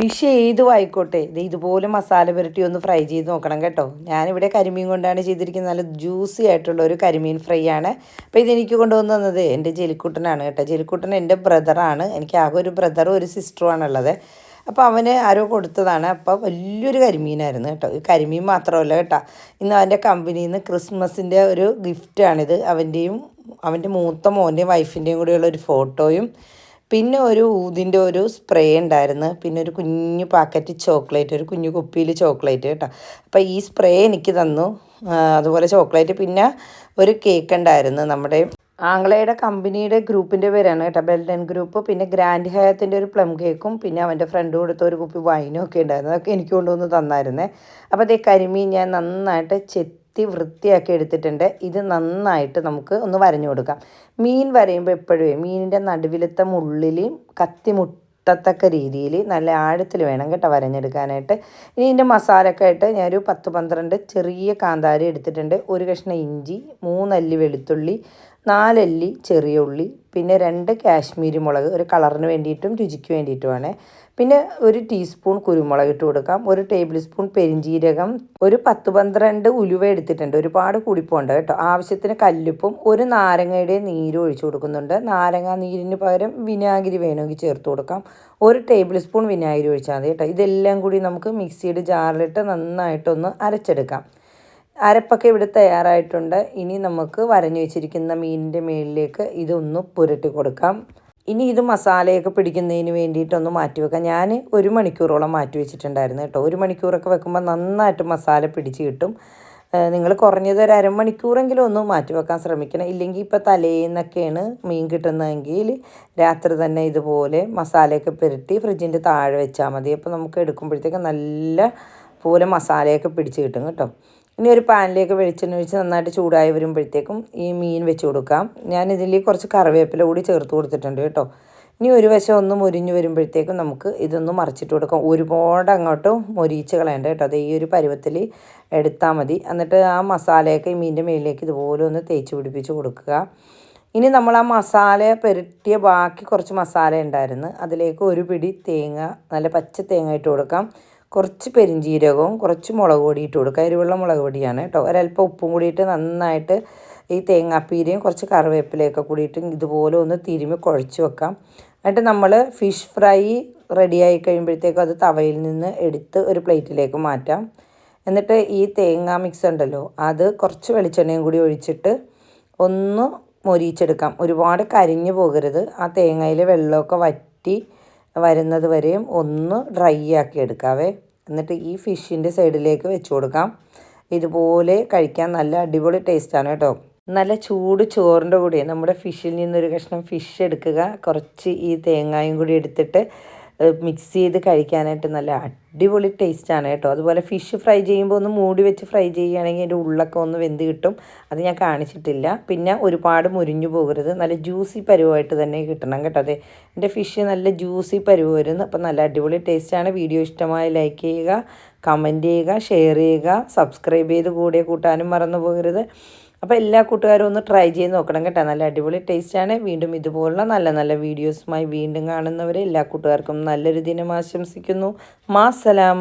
Fish ഏതും ആയിക്കോട്ടെ ഇത് ഇതുപോലെ മസാല പുരട്ടി ഒന്ന് ഫ്രൈ ചെയ്ത് നോക്കണം കേട്ടോ. ഞാനിവിടെ കരിമീൻ കൊണ്ടാണ് ചെയ്തിരിക്കുന്നത്. നല്ല ജ്യൂസി ആയിട്ടുള്ള ഒരു കരിമീൻ ഫ്രൈ ആണ്. അപ്പോൾ ഇതെനിക്ക് കൊണ്ടുവന്ന് തന്നത് എന്റെ ജെലിക്കുട്ടനാണ് കേട്ടോ. ജെലിക്കുട്ടൻ എന്റെ ബ്രദറാണ് എനിക്ക് ആകെ ഒരു ബ്രദറും ഒരു സിസ്റ്ററുമാണ് ഉള്ളത് അപ്പോൾ അവന് ആരോ കൊടുത്തതാണ്. അപ്പോൾ വലിയൊരു കരിമീനായിരുന്നു കേട്ടോ. ഈ കരിമീൻ മാത്രമല്ല കേട്ടോ. ഇന്ന് അവന്റെ കമ്പനിയിൽ നിന്ന് ക്രിസ്മസിന്റെ ഒരു ഗിഫ്റ്റാണിത് അവന്റെയും അവന്റെ മൂത്ത മോന്റെയും വൈഫിന്റെയും കൂടെയുള്ള ഒരു ഫോട്ടോയും പിന്നെ ഒരു ഊതിന്റെ ഒരു സ്പ്രേ ഉണ്ടായിരുന്നു. പിന്നെ ഒരു കുഞ്ഞു പാക്കറ്റ് ചോക്ലേറ്റ് ഒരു കുഞ്ഞു കുപ്പിയിൽ ചോക്ലേറ്റ് കേട്ടോ. അപ്പോൾ ഈ സ്പ്രേ എനിക്ക് തന്നു. അതുപോലെ ചോക്ലേറ്റ് പിന്നെ ഒരു കേക്ക് ഉണ്ടായിരുന്നു നമ്മുടെ ആംഗ്ലയുടെ കമ്പനിയുടെ ഗ്രൂപ്പിന്റെ പേരാണ് കേട്ടോ. ബെൽഡൻ ഗ്രൂപ്പ് പിന്നെ ഗ്രാൻഡ് ഹയത്തിന്റെ ഒരു പ്ലം കേക്കും പിന്നെ അവന്റെ ഫ്രണ്ട് കൊടുത്ത ഒരു കുപ്പി വൈനും ഒക്കെ ഉണ്ടായിരുന്നു. അതൊക്കെ എനിക്ക് കൊണ്ടുവന്ന് തന്നായിരുന്നേ. അപ്പോൾ അതേ കരിമീൻ ഞാൻ നന്നായിട്ട് ചെത്തി ചെത്തി വൃത്തിയാക്കി എടുത്തിട്ടുണ്ട്. ഇത് നന്നായിട്ട് നമുക്ക് ഒന്ന് വരഞ്ഞു കൊടുക്കാം. മീൻ വരയുമ്പോൾ എപ്പോഴും മീനിന്റെ നടുവിലത്തെ മുള്ളിൽ കത്തി മുട്ടത്തക്ക രീതിയിൽ നല്ല ആഴത്തിൽ വേണം കേട്ടോ വരഞ്ഞെടുക്കാനായിട്ട്. ഇനി ഇതിന്റെ മസാലയൊക്കെ ആയിട്ട് ഞാനൊരു പത്ത് പന്ത്രണ്ട് ചെറിയ കാന്താരി എടുത്തിട്ടുണ്ട്. ഒരു കഷ്ണം ഇഞ്ചി മൂന്നല്ലി വെളുത്തുള്ളി നാലല്ലി ചെറിയ ഉള്ളി പിന്നെ രണ്ട് കാശ്മീരി മുളക് ഒരു കളറിന് വേണ്ടിയിട്ടും രുചിക്ക് വേണ്ടിയിട്ടുമാണ്. പിന്നെ ഒരു ടീസ്പൂൺ കുരുമുളക് ഇട്ട് കൊടുക്കാം. ഒരു ടേബിൾ സ്പൂൺ പെരിഞ്ചീരകം ഒരു പത്ത് പന്ത്രണ്ട് ഉലുവ എടുത്തിട്ടുണ്ട്. ഒരുപാട് കൂടിപ്പോണ്ട് കേട്ടോ. ആവശ്യത്തിന് കല്ലുപ്പും ഒരു നാരങ്ങയുടെ നീര് ഒഴിച്ചു കൊടുക്കുന്നുണ്ട്. നാരങ്ങ നീരിന് പകരം വിനാഗിരി വേണമെങ്കിൽ ചേർത്ത് കൊടുക്കാം. ഒരു ടേബിൾ സ്പൂൺ വിനാഗിരി ഒഴിച്ചാൽ മതി കേട്ടോ. ഇതെല്ലാം കൂടി നമുക്ക് മിക്സിയുടെ ജാറിലിട്ട് നന്നായിട്ടൊന്ന് അരച്ചെടുക്കാം. അരപ്പൊക്കെ ഇവിടെ തയ്യാറായിട്ടുണ്ട്. ഇനി നമുക്ക് വരഞ്ഞു വെച്ചിരിക്കുന്ന മീനിന്റെ മേളിലേക്ക് ഇതൊന്ന് പുരട്ടി കൊടുക്കാം. ഇനി ഇത് മസാലയൊക്കെ പിടിക്കുന്നതിന് വേണ്ടിയിട്ടൊന്ന് മാറ്റി വെക്കാം. ഞാൻ ഒരു മണിക്കൂറോളം മാറ്റി വെച്ചിട്ടുണ്ടായിരുന്നു കേട്ടോ. ഒരു മണിക്കൂറൊക്കെ വെക്കുമ്പോൾ നന്നായിട്ട് മസാല പിടിച്ച് കിട്ടും. നിങ്ങൾ കുറഞ്ഞത് ഒരു അരമണിക്കൂറെങ്കിലും ഒന്ന് മാറ്റി വെക്കാൻ ശ്രമിക്കണം. ഇല്ലെങ്കിൽ ഇപ്പോൾ തലേന്നൊക്കെയാണ് മീൻ കിട്ടുന്നതെങ്കിൽ രാത്രി തന്നെ ഇതുപോലെ മസാലയൊക്കെ പുരട്ടി ഫ്രിഡ്ജിന്റെ താഴെ വെച്ചാൽ മതി. അപ്പോൾ നമുക്ക് എടുക്കുമ്പോഴത്തേക്ക് നല്ല പോലെ മസാലയൊക്കെ പിടിച്ച് കിട്ടും കേട്ടോ. ഇനി ഒരു പാനിലേക്ക് വെളിച്ചെണ്ണ ഒഴിച്ച് നന്നായിട്ട് ചൂടായി വരുമ്പോഴത്തേക്കും ഈ മീൻ വെച്ച് കൊടുക്കാം. ഞാൻ ഇതിൽ കുറച്ച് കറിവേപ്പില കൂടി ചേർത്ത് കൊടുത്തിട്ടുണ്ട് കേട്ടോ. ഇനി ഒരു വശം ഒന്ന് മുരിഞ്ഞ് വരുമ്പോഴത്തേക്കും നമുക്ക് ഇതൊന്ന് മറിച്ചിട്ട് കൊടുക്കാം. ഒരുപാട് അങ്ങോട്ട് മൊരിച്ച് കളയണ്ട കേട്ടോ. അത് ഈ ഒരു പരുവത്തിൽ എടുത്താൽ മതി. എന്നിട്ട് ആ മസാലയൊക്കെ ഈ മീനിന്റെ മേലിലേക്ക് ഇതുപോലെ ഒന്ന് തേച്ച് പിടിപ്പിച്ച് കൊടുക്കുക. ഇനി നമ്മൾ ആ മസാല പെരട്ടിയ ബാക്കി കുറച്ച് മസാല ഉണ്ടായിരുന്നു. അതിലേക്ക് ഒരു പിടി തേങ്ങ നല്ല പച്ച തേങ്ങ ഇട്ട് കൊടുക്കാം. കുറച്ച് പെരിഞ്ജീരകവും കുറച്ച് മുളക് പൊടി ഇട്ട് കൊടുക്കുക. എരിവുള്ള മുളക് പൊടിയാണ് കേട്ടോ. ഒരല്പം ഉപ്പും കൂടിയിട്ട് നന്നായിട്ട് ഈ തേങ്ങാപ്പീരയും കുറച്ച് കറിവേപ്പിലയൊക്കെ കൂടിയിട്ട് ഇതുപോലെ ഒന്ന് തിരുമ്മി കുഴച്ച് വെക്കാം. എന്നിട്ട് നമ്മൾ ഫിഷ് ഫ്രൈ റെഡിയായി കഴിയുമ്പോഴത്തേക്കും അത് തവയിൽ നിന്ന് എടുത്ത് ഒരു പ്ലേറ്റിലേക്ക് മാറ്റാം. എന്നിട്ട് ഈ തേങ്ങ മിക്സ് ഉണ്ടല്ലോ അത് കുറച്ച് വെളിച്ചെണ്ണയും കൂടി ഒഴിച്ചിട്ട് ഒന്ന് മൊരിച്ചെടുക്കാം ഒരുപാട് കരിഞ്ഞു പോകരുത്. ആ തേങ്ങയിലെ വെള്ളമൊക്കെ വറ്റി വരുന്നത് വരെയും ഒന്ന് ഡ്രൈ ആക്കി എടുക്കാവേ. എന്നിട്ട് ഈ ഫിഷിന്റെ സൈഡിലേക്ക് വെച്ച് കൊടുക്കാം. ഇതുപോലെ കഴിക്കാൻ നല്ല അടിപൊളി ടേസ്റ്റാണ് കേട്ടോ. നല്ല ചൂട് ചോറിന്റെ കൂടെ നമ്മുടെ ഫിഷിൽ നിന്നൊരു കഷ്ണം ഫിഷ് എടുക്കുക. കുറച്ച് ഈ തേങ്ങായും കൂടി എടുത്തിട്ട് മിക്സ് ചെയ്ത് കഴിക്കാനായിട്ട് നല്ല അടിപൊളി ടേസ്റ്റാണ് കേട്ടോ. അതുപോലെ ഫിഷ് ഫ്രൈ ചെയ്യുമ്പോൾ ഒന്ന് മൂടി വെച്ച് ഫ്രൈ ചെയ്യുകയാണെങ്കിൽ അതിന്റെ ഉള്ളൊക്കെ ഒന്ന് വെന്ത് കിട്ടും. അത് ഞാൻ കാണിച്ചിട്ടില്ല. പിന്നെ ഒരുപാട് മുരിഞ്ഞു പോകരുത്. നല്ല ജ്യൂസി പരുവമായിട്ട് തന്നെ കിട്ടണം കേട്ടോ. അതെ എന്റെ ഫിഷ് നല്ല ജ്യൂസി പരുവ് അപ്പം നല്ല അടിപൊളി ടേസ്റ്റാണ് വീഡിയോ ഇഷ്ടമായി ലൈക്ക് ചെയ്യുക കമന്റ് ചെയ്യുക ഷെയർ ചെയ്യുക സബ്സ്ക്രൈബ് ചെയ്ത് കൂടെ കൂട്ടാനും മറന്നു പോകരുത്. അപ്പോൾ എല്ലാ കൂട്ടുകാരും ഒന്ന് ട്രൈ ചെയ്ത് നോക്കണം കേട്ടോ. നല്ല അടിപൊളി ടേസ്റ്റാണ് വീണ്ടും ഇതുപോലുള്ള നല്ല നല്ല വീഡിയോസുമായി വീണ്ടും കാണുന്നവരെ എല്ലാ കൂട്ടുകാർക്കും നല്ലൊരു ദിനം ആശംസിക്കുന്നു. മാസലാമ.